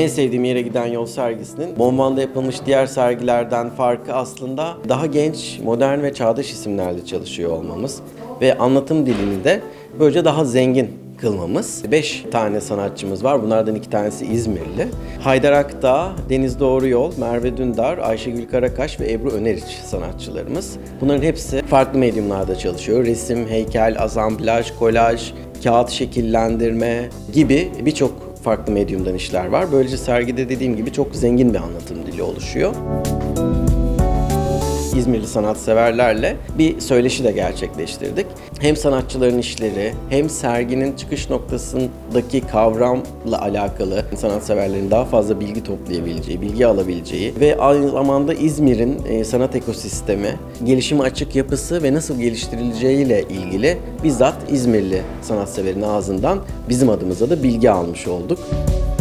En sevdiğim yere giden yol sergisinin Bonvan'da yapılmış diğer sergilerden farkı aslında daha genç, modern ve çağdaş isimlerle çalışıyor olmamız ve anlatım dilini de böylece daha zengin kılmamız. 5 tane sanatçımız var. Bunlardan iki tanesi İzmirli. Haydar Akdağ, Deniz Doğru Yol, Merve Dündar, Ayşegül Karakaş ve Ebru Öneriç sanatçılarımız. Bunların hepsi farklı medyumlarda çalışıyor. Resim, heykel, asamblaj, kolaj, kağıt şekillendirme gibi birçok farklı medyumdan işler var. Böylece sergide dediğim gibi çok zengin bir anlatım dili oluşuyor. İzmirli sanatseverlerle bir söyleşi de gerçekleştirdik. Hem sanatçıların işleri hem serginin çıkış noktasındaki kavramla alakalı sanatseverlerin daha fazla bilgi toplayabileceği, bilgi alabileceği ve aynı zamanda İzmir'in e, sanat ekosistemi, gelişime açık yapısı ve nasıl geliştirileceğiyle ilgili bizzat İzmirli sanatseverin ağzından bizim adımıza da bilgi almış olduk.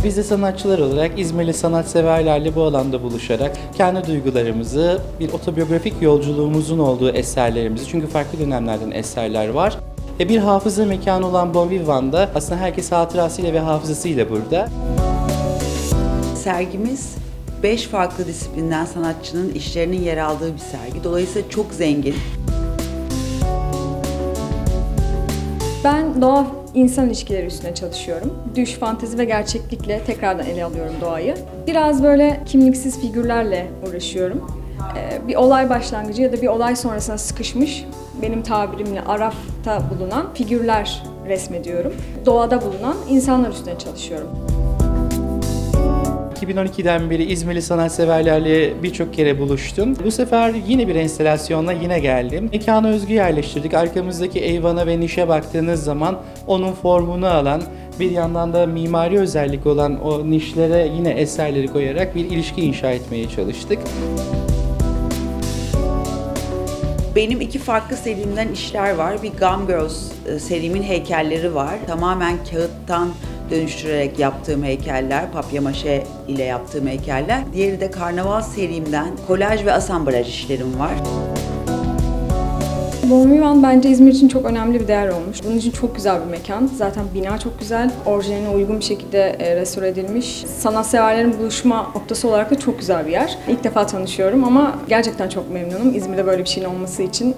Biz de sanatçılar olarak İzmirli sanatseverlerle bu alanda buluşarak kendi duygularımızı, bir otobiyografik yolculuğumuzun olduğu eserlerimizi, çünkü farklı dönemlerden eserler var. Ve bir hafıza mekanı olan Bon Vivant'da aslında herkes hatırasıyla ve hafızasıyla burada. Sergimiz 5 farklı disiplinden sanatçının işlerinin yer aldığı bir sergi. Dolayısıyla çok zengin. Ben doğa insan ilişkileri üstüne çalışıyorum. Düş, fantezi ve gerçeklikle tekrardan ele alıyorum doğayı. Biraz böyle kimliksiz figürlerle uğraşıyorum. Ee, bir olay başlangıcı ya da bir olay sonrasına sıkışmış, benim tabirimle arafta bulunan figürler resmediyorum. Doğada bulunan insanlar üstüne çalışıyorum. 2012'den beri İzmirli sanatseverlerle birçok kere buluştum. Bu sefer yine bir enstalasyonla yine geldim. Mekana özgü yerleştirdik. Arkamızdaki eyvana ve nişe baktığınız zaman onun formunu alan, bir yandan da mimari özellik olan o nişlere yine eserleri koyarak bir ilişki inşa etmeye çalıştık. Benim iki farklı serimden işler var. Bir Gum Girls e, serimin heykelleri var. Tamamen kağıttan dönüştürerek yaptığım heykeller, papyamaşe ile yaptığım heykeller. Diğeri de Karnaval serimden kolaj ve asamblaj işlerim var. Bon Vivant bence İzmir için çok önemli bir değer olmuş. Bunun için çok güzel bir mekan. Zaten bina çok güzel. Orijinaline uygun bir şekilde e, restore edilmiş. Sanatseverlerin buluşma noktası olarak da çok güzel bir yer. İlk defa tanışıyorum ama gerçekten çok memnunum. İzmir'de böyle bir şeyin olması için.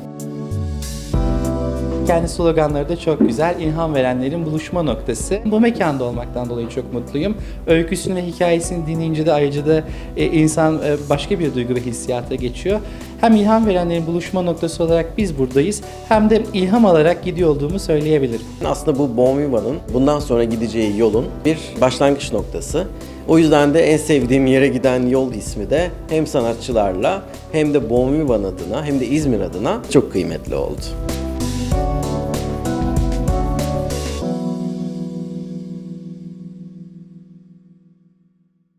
Kendi sloganları da çok güzel. İlham verenlerin buluşma noktası. Bu mekanda olmaktan dolayı çok mutluyum. Öyküsünü ve hikayesini dinleyince de ayrıca da e, insan e, başka bir duygu ve hissiyata geçiyor. Hem ilham verenlerin buluşma noktası olarak biz buradayız hem de ilham alarak gidiyor olduğumu söyleyebilirim. Aslında bu Bon Vivant'ın bundan sonra gideceği yolun bir başlangıç noktası. O yüzden de en sevdiğim yere giden yol ismi de hem sanatçılarla hem de Bon adına hem de İzmir adına çok kıymetli oldu.